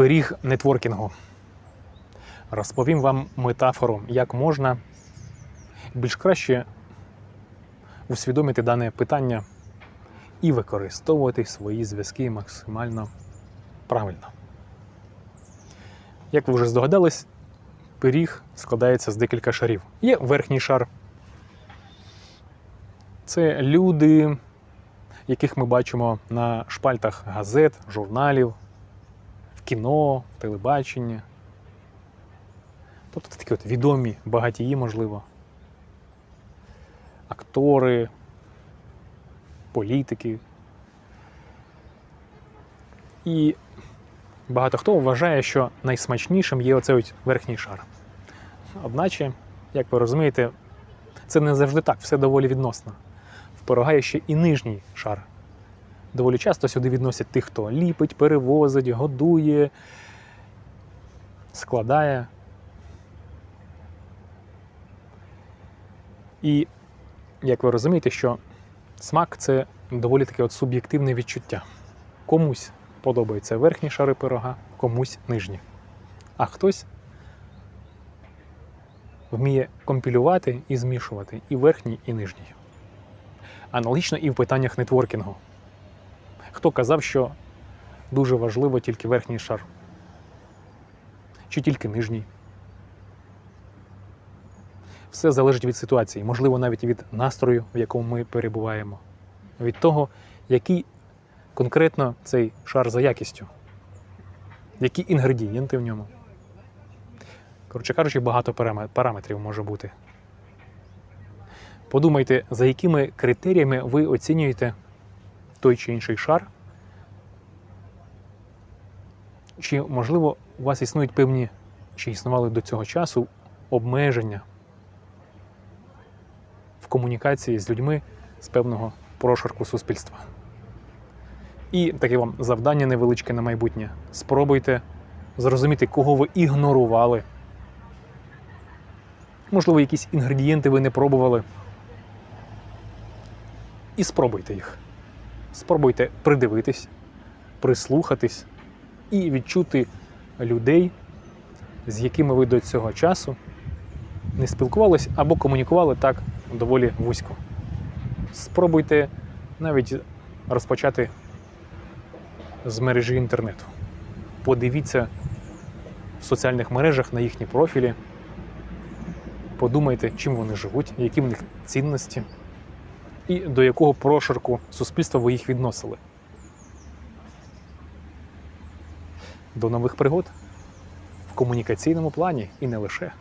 Пиріг нетворкінгу. Розповім вам метафору, як можна більш краще усвідомити дане питання і використовувати свої зв'язки максимально правильно. Як ви вже здогадались, пиріг складається з декілька шарів. Є верхній шар. Це люди, яких ми бачимо на шпальтах газет, журналів, кіно, телебаченні. Тобто це такі от відомі багатії, можливо, актори, політики. І багато хто вважає, що найсмачнішим є оцей верхній шар. Одначе, як ви розумієте, це не завжди так, все доволі відносно. В пирога є ще і нижній шар. Доволі часто сюди відносять тих, хто ліпить, перевозить, годує, складає. І як ви розумієте, що смак це доволі таке от суб'єктивне відчуття. Комусь подобаються верхні шари пирога, комусь нижні. А хтось вміє компілювати і змішувати і верхній, і нижній. Аналогічно і в питаннях нетворкінгу. Хто казав, що дуже важливо тільки верхній шар? Чи тільки нижній? Все залежить від ситуації, можливо, навіть від настрою, в якому ми перебуваємо, від того, який конкретно цей шар за якістю, які інгредієнти в ньому. Коротше кажучи, багато параметрів може бути. Подумайте, за якими критеріями ви оцінюєте той чи інший шар. Чи, можливо, у вас існують певні, чи існували до цього часу обмеження в комунікації з людьми з певного прошарку суспільства. І таке вам завдання невеличке на майбутнє. Спробуйте зрозуміти, кого ви ігнорували. Можливо, якісь інгредієнти ви не пробували. І спробуйте їх. Спробуйте придивитись, прислухатись і відчути людей, з якими ви до цього часу не спілкувались або комунікували так доволі вузько. Спробуйте навіть розпочати з мережі інтернету. Подивіться в соціальних мережах на їхні профілі. Подумайте, чим вони живуть, які в них цінності, і до якого прошарку суспільства ви їх відносили. До нових пригод в комунікаційному плані і не лише.